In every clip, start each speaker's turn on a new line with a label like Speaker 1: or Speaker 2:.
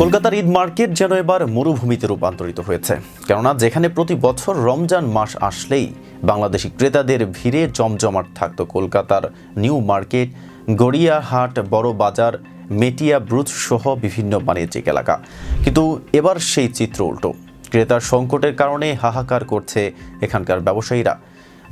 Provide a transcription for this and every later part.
Speaker 1: কলকাতার ঈদ মার্কেট যেন এবার মরুভূমিতে রূপান্তরিত হয়েছে। কেননা যেখানে প্রতি বছর রমজান মাস আসলেই বাংলাদেশি ক্রেতাদের ভিড়ে জমজমাট থাকতো কলকাতার নিউ মার্কেট, গড়িয়াহাট, বড় বাজার, মেটিয়া ব্রুজ সহ বিভিন্ন বাণিজ্যিক এলাকা। কিন্তু এবার সেই চিত্র উল্টো। ক্রেতার সংকটের কারণে হাহাকার করছে এখানকার ব্যবসায়ীরা।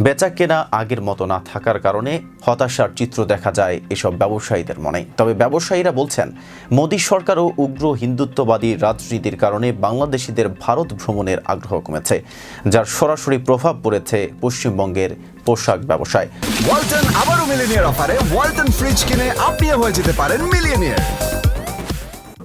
Speaker 1: বেচা কেনা আগের মতো না থাকার কারণে হতাশার চিত্র দেখা যায় এসব ব্যবসায়ীদের মনে। তবে ব্যবসায়ীরা বলছেন, মোদী সরকার ও উগ্র হিন্দুত্ববাদী রাজনীতির কারণে বাংলাদেশিদের ভারত ভ্রমণের আগ্রহ কমেছে, যার সরাসরি প্রভাব পড়েছে পশ্চিমবঙ্গের পোশাক ব্যবসায়।
Speaker 2: ওয়ালটন আবারও মিলিনিয়ার অফারে ওয়ালটন ফ্রিজ কিনে আপনিও হয়ে যেতে পারেন মিলিয়নিয়ার।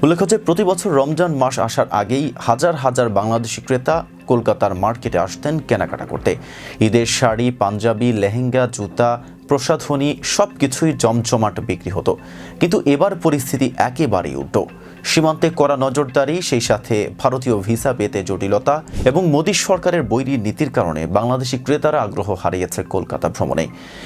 Speaker 1: উল্লেখ হচ্ছে প্রতি বছর রমজান মাস আসার আগেই হাজার হাজার বাংলাদেশি ক্রেতা কলকাতার মার্কেটে আসতেন কেনাকাটা করতে। ঈদের শাড়ি, পাঞ্জাবি, লেহেঙ্গা, জুতা, প্রসাধনী সব কিছুই জমজমাট বিক্রি হতো। কিন্তু এবার পরিস্থিতি একেবারেই উল্টো। সীমান্তে করা নজরদারি, সেই সাথে ভারতীয় ভিসা পেতে জটিলতা এবং মোদী সরকারের বৈরী নীতির কারণে বাংলাদেশি ক্রেতারা আগ্রহ হারিয়েছে কলকাতা ভ্রমণে।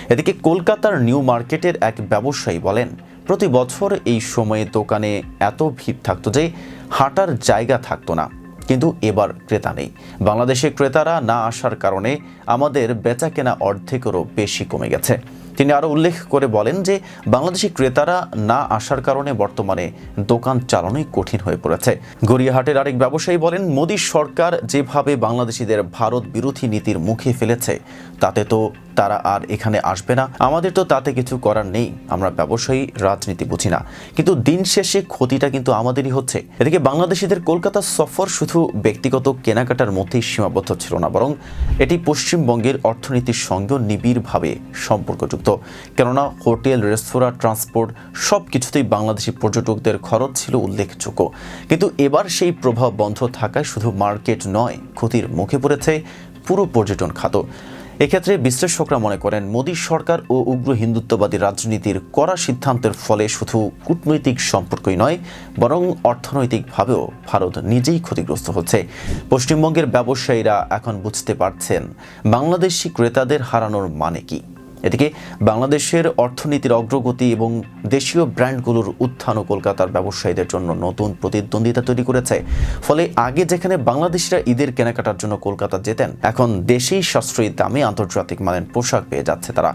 Speaker 1: এদিকে কলকাতার নিউ মার্কেটের এক ব্যবসায়ী বলেন প্রতি বছর এই সময়ে দোকানে এত ভিড় থাকতো যে হাঁটার জায়গা থাকতো না। কিন্তু এবার ক্রেতা নেই। বাংলাদেশের ক্রেতারা না আসার কারণে আমাদের বেচা কেনা অর্ধেকেরও বেশি কমে গেছে। তিনি আরও উল্লেখ করে বলেন যে বাংলাদেশি ক্রেতারা না আসার কারণে বর্তমানে দোকান চালানোই কঠিন হয়ে পড়েছে। গড়িয়াহাটের আরেক ব্যবসায়ী বলেন, মোদী সরকার যেভাবে বাংলাদেশিদের ভারত বিরোধী নীতির মুখে ফেলেছে, তাতে তো তারা আর এখানে আসবে না। আমাদের তো তাতে কিছু করার নেই, আমরা ব্যবসায়ী, রাজনীতি বুঝি না। কিন্তু দিন শেষে ক্ষতিটা কিন্তু আমাদেরই হচ্ছে। এদিকে বাংলাদেশিদের কলকাতা সফর শুধু ব্যক্তিগত কেনাকাটার মধ্যেই সীমাবদ্ধ ছিল না, বরং এটি পশ্চিমবঙ্গের অর্থনীতির সঙ্গেও নিবিড়ভাবে সম্পর্কযুক্ত। কেননা হোটেল, রেস্তোরাঁ, ট্রান্সপোর্ট সব কিছুতেই বাংলাদেশি পর্যটকদের খরচ ছিল উল্লেখযোগ্য। কিন্তু এবার সেই প্রভাব বন্ধ থাকায় শুধু মার্কেট নয়, ক্ষতির মুখে পড়েছে পুরো পর্যটন খাত। এক্ষেত্রে বিশ্লেষকরা মনে করেন, মোদী সরকার ও উগ্র হিন্দুত্ববাদী রাজনীতির কড়া সিদ্ধান্তের ফলে শুধু কূটনৈতিক সম্পর্কই নয়, বরং অর্থনৈতিকভাবেও ভারত নিজেই ক্ষতিগ্রস্ত হচ্ছে। পশ্চিমবঙ্গের ব্যবসায়ীরা এখন বুঝতে পারছেন, বাংলাদেশি ক্রেতাদের হারানোর মানে কি? এদিকে বাংলাদেশের অর্থনীতির অগ্রগতি এবং দেশীয় ব্র্যান্ডগুলোর উত্থান ও কলকাতার ব্যবসায়ীদের জন্য নতুন প্রতিদ্বন্দ্বিতা তৈরি করেছে। ফলে আগে যেখানে বাংলাদেশিরা ঈদের কেনাকাটার জন্য কলকাতা যেতেন, এখন দেশেই সাশ্রয়ী দামে আন্তর্জাতিক মানের পোশাক পেয়ে যাচ্ছে তারা।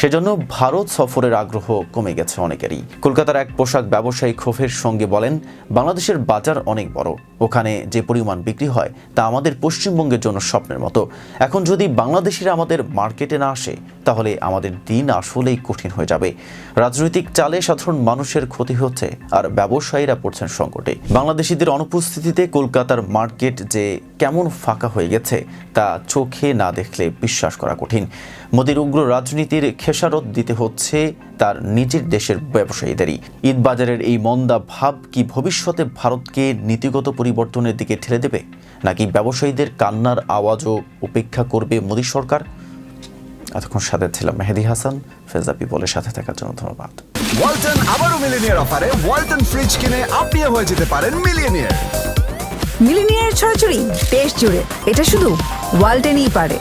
Speaker 1: সেজন্য ভারত সফরের আগ্রহ কমে গেছে অনেকেরই। কলকাতার এক পোশাক ব্যবসায়ী ক্ষোভের সঙ্গে বলেন, বাংলাদেশের বাজার অনেক বড়। ওখানে যে পরিমাণ বিক্রি হয়, তা আমাদের পশ্চিমবঙ্গের জন্য স্বপ্নের মতো। এখন যদি বাংলাদেশিরা আমাদের মার্কেটে না আসে, তাহলে আমাদের দিন আসলেই কঠিন হয়ে যাবে। রাজনৈতিক চালে সাধারণ মানুষের ক্ষতি হচ্ছে, আর ব্যবসায়ীরা পড়ছেন সংকটে। বাংলাদেশিদের অনুপস্থিতিতে কলকাতার মার্কেট যে কেমন ফাঁকা হয়ে গেছে, তা চোখে না দেখলে বিশ্বাস করা কঠিন। মোদীর উগ্র রাজনীতির খেসারত দিতে হচ্ছে তার নিজের দেশের ব্যবসায়ীদেরই। ঈদ বাজারের এই মন্দা ভাব কি ভবিষ্যতে ভারতকে নীতিগত পরিবর্তনের দিকে ঠেলে দেবে? নাকি ব্যবসায়ীদের কান্নার আওয়াজও উপেক্ষা করবে মোদী সরকার? এতক্ষণ সাথে ছিলাম মেহেদি হাসান। ফেজা পিপলের সাথে থাকার জন্য ধন্যবাদ।
Speaker 2: ওয়ালটন আবারও মিলিনিয়ার অফারে ওয়ালটন ফ্রিজ কিনে আপনিও হয়ে যেতে পারেন মিলিয়নিয়ার
Speaker 3: মিলিনিয়ার ছড়াছড়ি দেশ জুড়ে। এটা শুধু ওয়ালটেনই পারে।